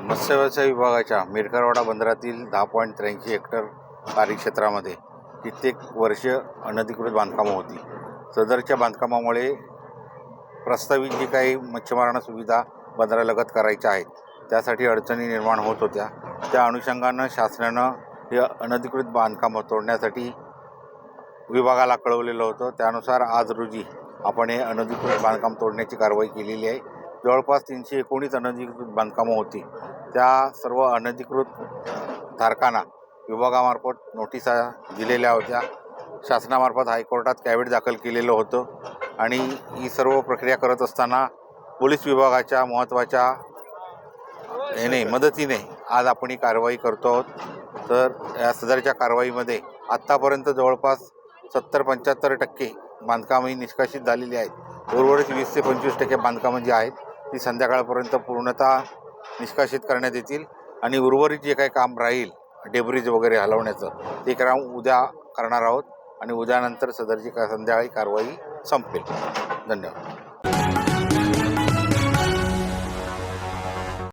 मत्स्यव्यवसाय विभागाच्या मिरकरवाडा बंदरातील दहा पॉईंट त्र्याऐंशी हेक्टर कार्यक्षेत्रामध्ये कित्येक वर्ष अनधिकृत बांधकामं होती. सदरच्या बांधकामामुळे प्रस्तावित जी काही मच्छीमारांना सुविधा बंदरालगत करायच्या आहेत त्यासाठी अडचणी निर्माण होत होत्या. त्या अनुषंगानं शासनानं हे अनधिकृत बांधकामं तोडण्यासाठी विभागाला कळवलेलं होतं. त्यानुसार आज रोजी आपण हे अनधिकृत बांधकाम तोडण्याची कारवाई केलेली आहे. जवळपास तीनशे एकोणीस अनधिकृत बांधकामं होती. त्या सर्व अनधिकृत धारकांना विभागामार्फत नोटिसा दिलेल्या होत्या. शासनामार्फत हायकोर्टात कॅबिट दाखल केलेलं होतं आणि ही सर्व प्रक्रिया करत असताना पोलीस विभागाच्या महत्त्वाच्या याने मदतीने आज आपण ही कारवाई करतो आहोत. तर या सदरच्या कारवाईमध्ये आत्तापर्यंत जवळपास सत्तर पंच्याहत्तर टक्के बांधकामं ही निष्कासित झालेली आहेत. उर्वरित वीस ते पंचवीस टक्के बांधकामं जी आहेत ती संध्याकाळपर्यंत पूर्णतः निष्कासित करण्यात येतील आणि उर्वरित जे काही काम राहील डेब्रिज वगैरे हलवण्याचं ते काम उद्या करणार आहोत आणि उद्यानंतर सदरची का संध्याकाळी कारवाई संपेल. धन्यवाद.